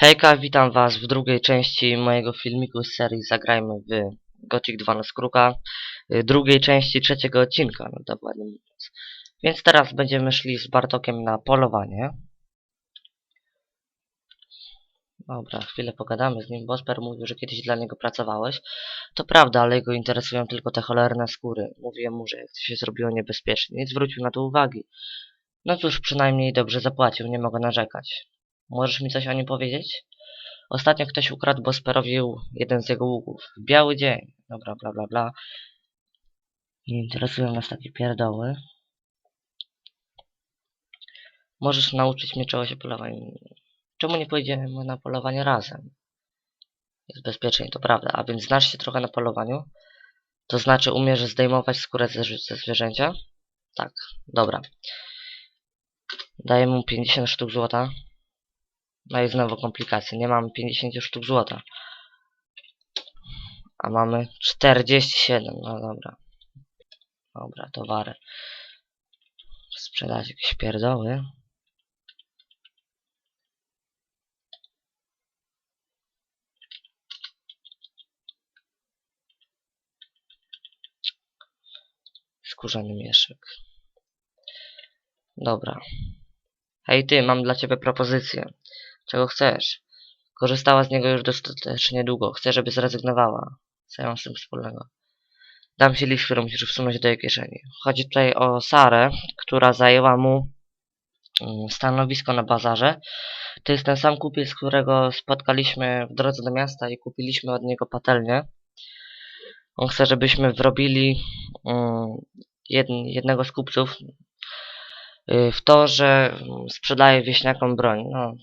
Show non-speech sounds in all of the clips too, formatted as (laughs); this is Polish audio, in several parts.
Hejka, witam was w drugiej części mojego filmiku z serii Zagrajmy w Gothic 2 na skróka. y, Drugiej części trzeciego odcinka, no dokładnie mówiąc. Więc teraz będziemy szli z Bartokiem na polowanie. Dobra, chwilę pogadamy z nim. Bosper mówił, że kiedyś dla niego pracowałeś. To prawda, ale jego interesują tylko te cholerne skóry. Mówiłem mu, że jak się zrobiło niebezpiecznie, nie zwrócił na to uwagi. No cóż, przynajmniej dobrze zapłacił, nie mogę narzekać. Możesz mi coś o nim powiedzieć? Ostatnio ktoś ukradł Bosperowi jeden z jego ługów. W biały dzień. Dobra, bla bla bla. Nie interesują nas takie pierdoły. Możesz nauczyć mnie czegoś o polowaniu. Czemu nie pojedziemy na polowanie razem? Jest bezpiecznie, to prawda. A więc znasz się trochę na polowaniu? To znaczy umiesz zdejmować skórę ze, ze zwierzęcia? Tak, dobra. Daję mu 50 sztuk złota. No i znowu komplikacje. Nie mamy 50 sztuk złota. A mamy 47. No dobra. Dobra, towary. Sprzedać jakieś pierdoły. Skórzany mieszek. Dobra. Hej ty, mam dla ciebie propozycję. Czego chcesz? Korzystała z niego już dostatecznie długo. Chcę, żeby zrezygnowała. Co ja mam z tym wspólnego? Dam ci list, który musisz wsunąć do jej kieszeni. Chodzi tutaj o Sarę, która zajęła mu mm, stanowisko na bazarze. To jest ten sam kupiec, którego spotkaliśmy w drodze do miasta i kupiliśmy od niego patelnię. On chce, żebyśmy wrobili mm, jed, jednego z kupców y, w to, że mm, sprzedaje wieśniakom broń. No,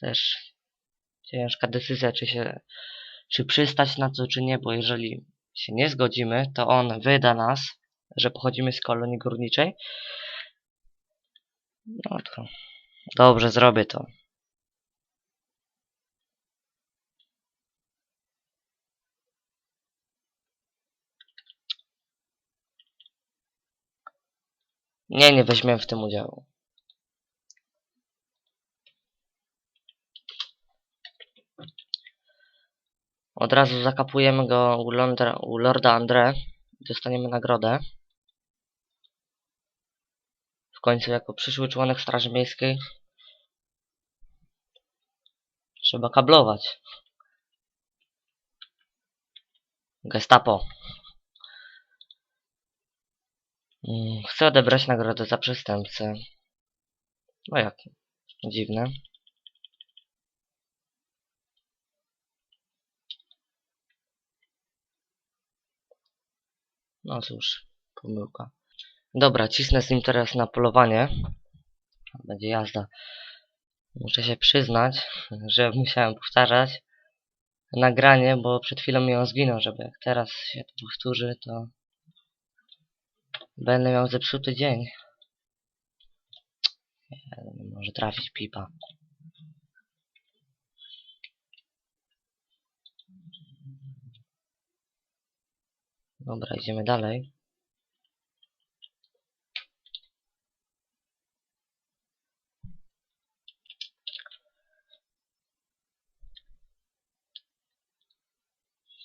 też ciężka decyzja, czy się czy przystać na to, czy nie, bo jeżeli się nie zgodzimy, to on wyda nas, że pochodzimy z kolonii górniczej. No to dobrze, zrobię to. Nie, nie weźmiemy w tym udziału. Od razu zakapujemy go u, Londra, u Lorda Andre. Dostaniemy nagrodę. W końcu jako przyszły członek Straży Miejskiej trzeba kablować. Gestapo. Mm, Chcę odebrać nagrodę za przestępcę. No jak? Dziwne. No cóż, pomyłka. Dobra, cisnę z nim teraz na polowanie. Będzie jazda. Muszę się przyznać, (laughs) że musiałem powtarzać nagranie, bo przed chwilą mi on zginął, żeby jak teraz się to powtórzy, to będę miał zepsuty dzień. Nie może trafić pipa. Dobra, idziemy dalej.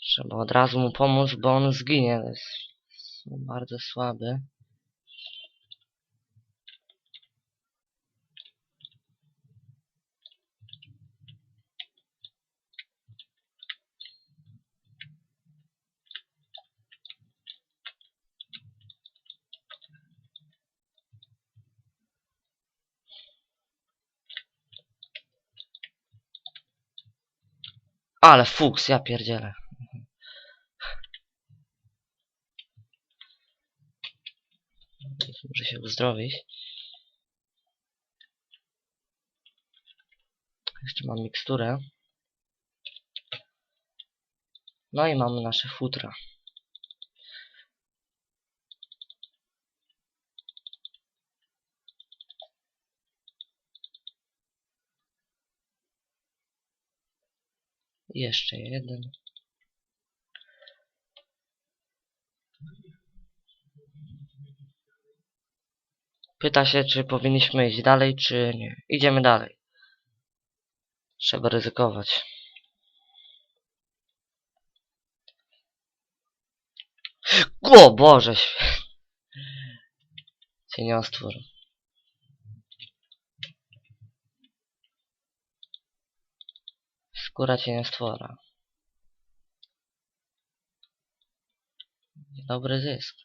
Trzeba od razu mu pomóc, bo on zginie. Jest bardzo słaby. Ale fuks, ja pierdzielę. Muszę się uzdrowić. Jeszcze mam miksturę. No i mamy nasze futra. Jeszcze jeden. Pyta się, czy powinniśmy iść dalej, czy nie. Idziemy dalej. Trzeba ryzykować. O Boże świe- Cieniostwór. Skóra cieniostwora. Dobry zysk.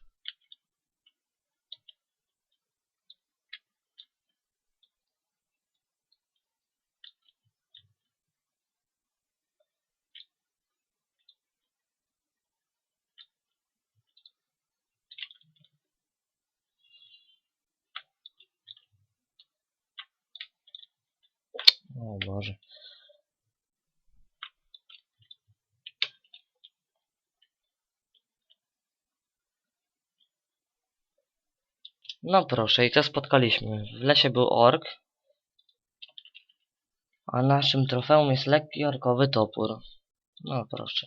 O Boże. No proszę, i co spotkaliśmy? W lesie był ork, a naszym trofeum jest lekki orkowy topór. No proszę.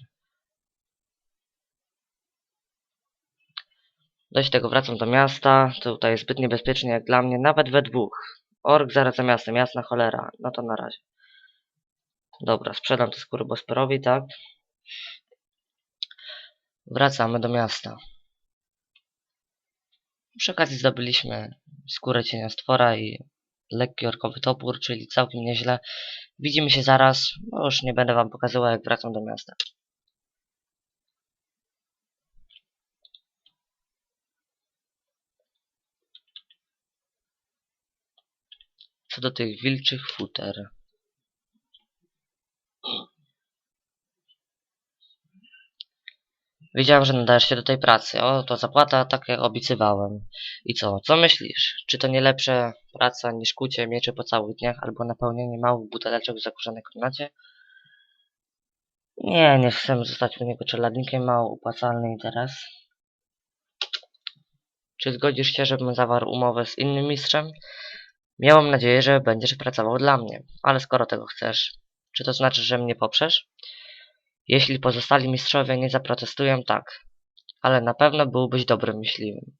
Dość tego, wracam do miasta. Tutaj jest zbyt niebezpiecznie jak dla mnie, nawet we dwóch. Ork zaraz za miastem, jasna cholera. No to na razie. Dobra, sprzedam te skóry Bosperowi, tak? Wracamy do miasta. Przy okazji zdobyliśmy skórę cieniostwora i lekki orkowy topór, czyli całkiem nieźle. Widzimy się zaraz, bo już nie będę wam pokazywał jak wracam do miasta. Co do tych wilczych futer. Wiedziałem, że nadajesz się do tej pracy. O, to zapłata, tak jak obiecywałem. I co? Co myślisz? Czy to nie lepsza praca niż kucie mieczy po całych dniach albo napełnienie małych buteleczek w zakurzonej komnacie? Nie, nie chcę zostać u niego czeladnikiem, mało opłacalny interes. Czy zgodzisz się, żebym zawarł umowę z innym mistrzem? Miałem nadzieję, że będziesz pracował dla mnie, ale skoro tego chcesz, czy to znaczy, że mnie poprzesz? Jeśli pozostali mistrzowie nie zaprotestują, tak. Ale na pewno byłbyś dobrym myśliwym.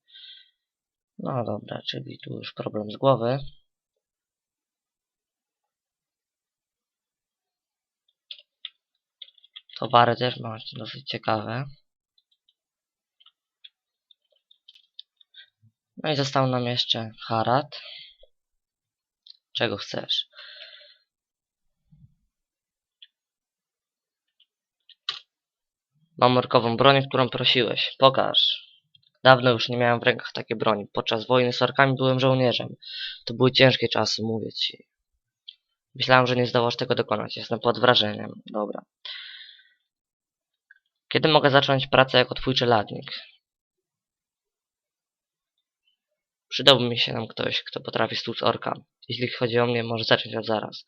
No dobra, czyli tu już problem z głowy. Towary też masz dosyć ciekawe. No i został nam jeszcze Harad. Czego chcesz? Mam orkową broń, którą prosiłeś. Pokaż. Dawno już nie miałem w rękach takiej broni. Podczas wojny z orkami byłem żołnierzem. To były ciężkie czasy, mówię ci. Myślałem, że nie zdołasz tego dokonać. Jestem pod wrażeniem. Dobra. Kiedy mogę zacząć pracę jako twój czeladnik? Przydałby mi się nam ktoś, kto potrafi stłuc orka. Jeśli chodzi o mnie, może zacząć od zaraz.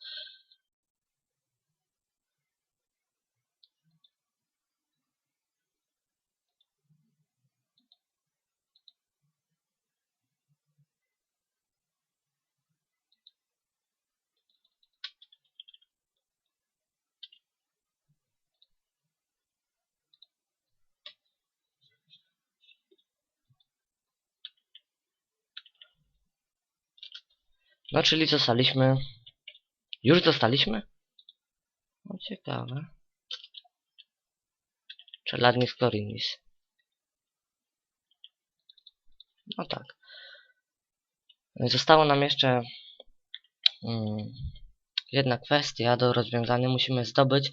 No, czyli zostaliśmy... Już zostaliśmy? No, ciekawe. Czeladnik z Korinis. No tak. Zostało nam jeszcze mm, jedna kwestia do rozwiązania. Musimy zdobyć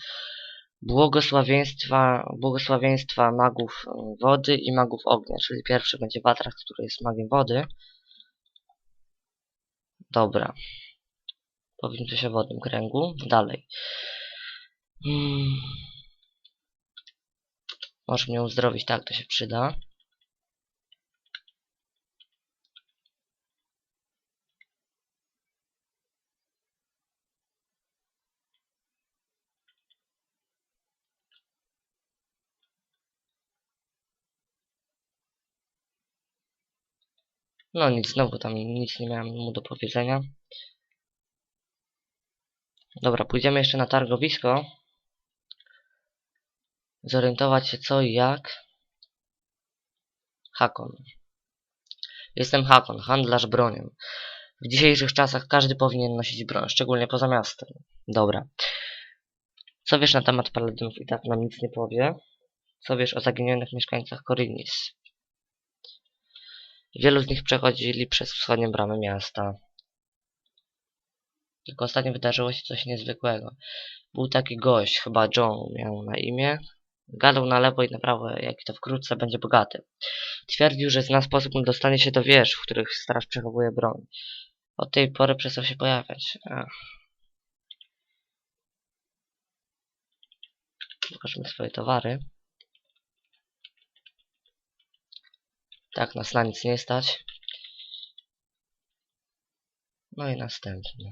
błogosławieństwa, błogosławieństwa magów wody i magów ognia. Czyli pierwszy będzie Watracht, który jest magiem wody. Dobra. Powiem coś o wodnym kręgu. Dalej. Hmm. Mnie uzdrowić, tak, to się przyda. No nic, znowu tam nic nie miałem mu do powiedzenia. Dobra, pójdziemy jeszcze na targowisko. Zorientować się co i jak. Hakon. Jestem Hakon, handlarz bronią. W dzisiejszych czasach każdy powinien nosić broń, szczególnie poza miastem. Dobra. Co wiesz na temat paladynów i tak nam nic nie powie. Co wiesz o zaginionych mieszkańcach Korinis? Wielu z nich przechodzili przez wschodnie bramy miasta. Tylko ostatnio wydarzyło się coś niezwykłego. Był taki gość, chyba John miał na imię. Gadał na lewo i na prawo, jak to wkrótce będzie bogaty. Twierdził, że zna sposób na dostanie się do wież, w których straż przechowuje broń. Od tej pory przestał się pojawiać. Ach. Pokażmy swoje towary. Tak, nas na nic nie stać. No i następny.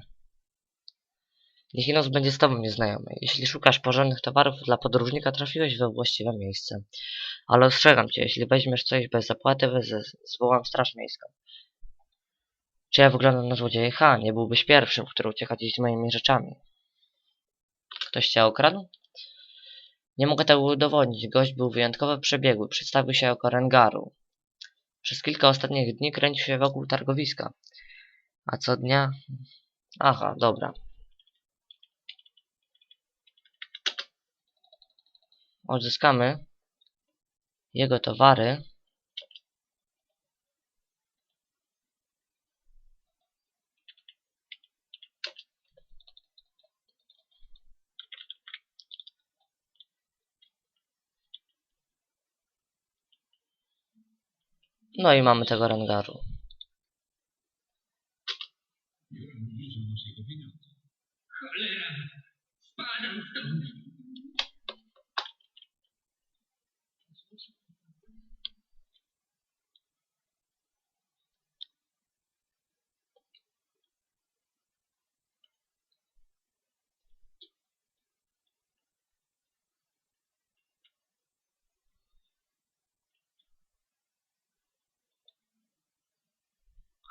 Niech Inos będzie z tobą nieznajomy. Jeśli szukasz porządnych towarów dla podróżnika, trafiłeś we właściwe miejsce. Ale ostrzegam cię, jeśli weźmiesz coś bez zapłaty, zwołam straż miejską. Czy ja wyglądam na złodzieja? Ha, nie byłbyś pierwszym, który ucieka dziś z moimi rzeczami. Ktoś cię okradł? Nie mogę tego udowodnić. Gość był wyjątkowo przebiegły. Przedstawił się jako Rengaru. Przez kilka ostatnich dni kręcił się wokół targowiska. A co dnia... Aha, dobra. Odzyskamy jego towary. No i mamy tego Rengaru.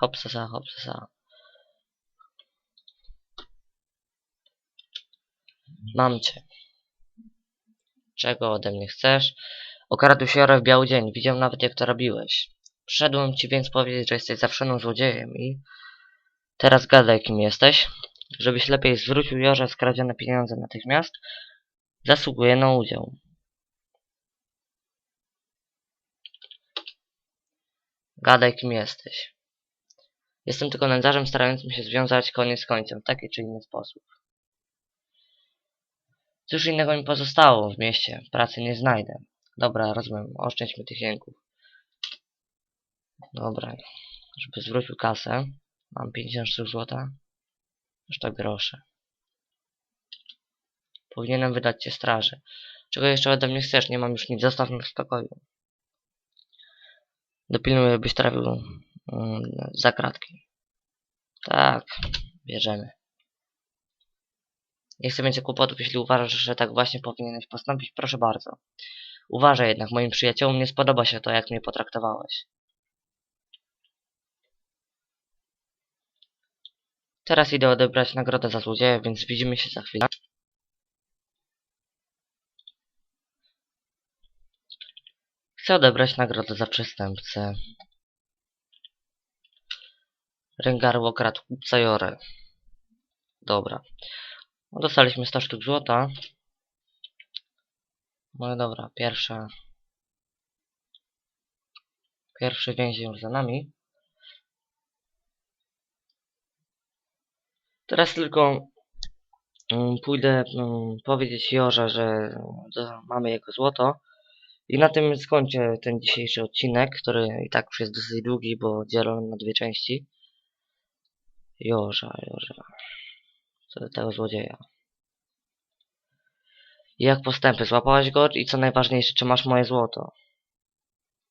Hopsasa, hopsasa. Mam cię. Czego ode mnie chcesz? Okradł się Jorę w biały dzień. Widział nawet jak to robiłeś. Przyszedłem ci więc powiedzieć, że jesteś zawszonym złodziejem i... Teraz gadaj kim jesteś. Żebyś lepiej zwrócił Jorze skradzione pieniądze natychmiast. Zasługuje na udział. Gadaj kim jesteś. Jestem tylko nędzarzem starającym się związać koniec z końcem w taki czy inny sposób. Cóż innego mi pozostało w mieście? Pracy nie znajdę. Dobra, rozumiem. Oszczędźmy tych jęków. Dobra. Żeby zwrócił kasę. Mam 50 sztuk złota. Już to grosze. Powinienem wydać cię straży. Czego jeszcze ode mnie chcesz? Nie mam już nic. Zostaw mnie w spokoju. Dopilnuję, byś trafił za kratki. Tak, bierzemy. Nie chcę więcej kłopotów, jeśli uważasz, że tak właśnie powinieneś postąpić, proszę bardzo. Uważaj jednak, moim przyjaciołom nie spodoba się to, jak mnie potraktowałeś. Teraz idę odebrać nagrodę za złodzieja, więc widzimy się za chwilę. Chcę odebrać nagrodę za przestępcę. Rengaru okradł kupca Jorę. Dobra. No, dostaliśmy 100 sztuk złota. No dobra, pierwsze. Pierwszy więzień już za nami. Teraz tylko mm, pójdę mm, powiedzieć Jorze, że że mamy jego złoto. I na tym skończę ten dzisiejszy odcinek, który i tak już jest dosyć długi, bo dzielony na dwie części. Jorza, Jorza. Tego złodzieja. Jak postępy? Złapałaś go? I co najważniejsze, czy masz moje złoto?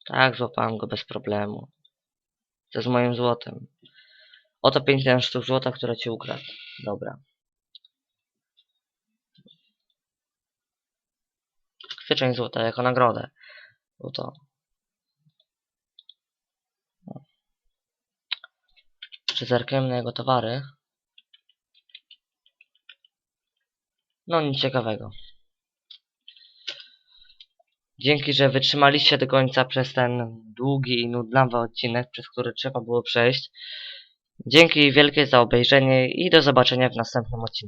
Tak, złapałem go bez problemu. To z moim złotem. Oto 50 sztuk złota, które ci ukradł. Dobra. Kwieczeń złota jako nagrodę. Bo to. Czy zerkniemy na jego towary? No nic ciekawego. Dzięki, że wytrzymaliście do końca przez ten długi i nudnawy odcinek, przez który trzeba było przejść. Dzięki wielkie za obejrzenie i do zobaczenia w następnym odcinku.